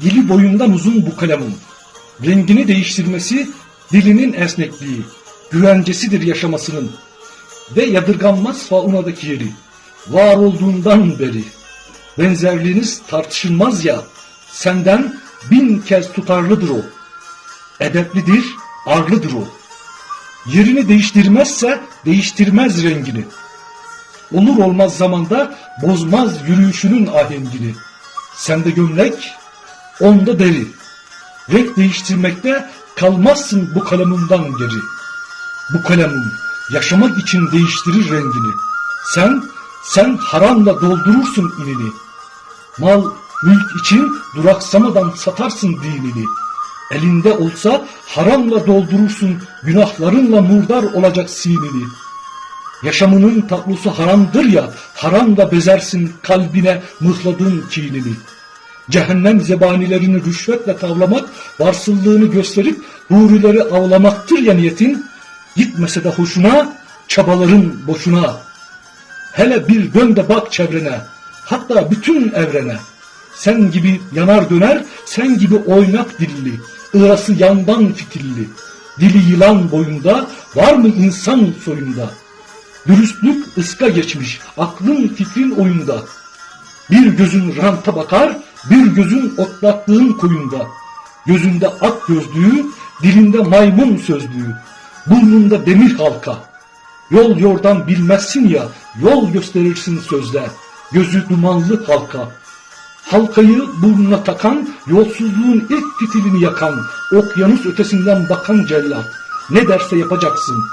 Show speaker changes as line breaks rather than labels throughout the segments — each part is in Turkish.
Dili boyundan uzun bu kalemin. Rengini değiştirmesi dilinin esnekliği, güvencesidir yaşamasının. Ve yadırganmaz faunadaki yeri. Var olduğundan beri. Benzerliğiniz tartışılmaz ya, senden bin kez tutarlıdır o. Edeplidir, arlıdır o. Yerini değiştirmezse değiştirmez rengini. Olur olmaz zamanda bozmaz yürüyüşünün ahengini. Sende gömlek, onda deri. Renk değiştirmekte kalmazsın bu kalemimden geri. Bu kalemim yaşamak için değiştirir rengini. Sen, sen haramla doldurursun inini. Mal, mülk için duraksamadan satarsın dinini. Elinde olsa haramla doldurursun, günahlarınla murdar olacak sinini. Yaşamının tablosu haramdır ya, haramla bezersin kalbine mıhladığın kinini. Cehennem zebanilerini rüşvetle tavlamak, varsıllığını gösterip hurileri avlamaktır ya niyetin. Gitmese de hoşuna, çabaların boşuna. Hele bir dön de bak çevrene, hatta bütün evrene. Sen gibi yanar döner, sen gibi oynak dilli, ırası yandan fitilli. Dili yılan boyunda, var mı insan soyunda? Dürüstlük ıska geçmiş, aklın fikrin oyunda. Bir gözün ranta bakar, bir gözün otlaklığın koyunda. Gözünde ak gözlüğü, dilinde maymun sözlüğü, burnunda demir halka. Yol yordan bilmezsin ya, yol gösterirsin sözde. Gözü dumanlı halka. Halkayı burnuna takan, yolsuzluğun ilk fitilini yakan, okyanus ötesinden bakan cellat. Ne derse yapacaksın.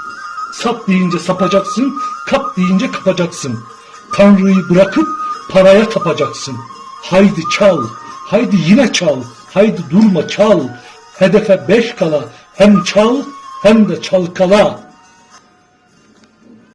Sap deyince sapacaksın, kap deyince kapacaksın. Tanrı'yı bırakıp paraya tapacaksın. Haydi çal, haydi yine çal, haydi durma çal. Hedefe beş kala hem çal hem de çalkala.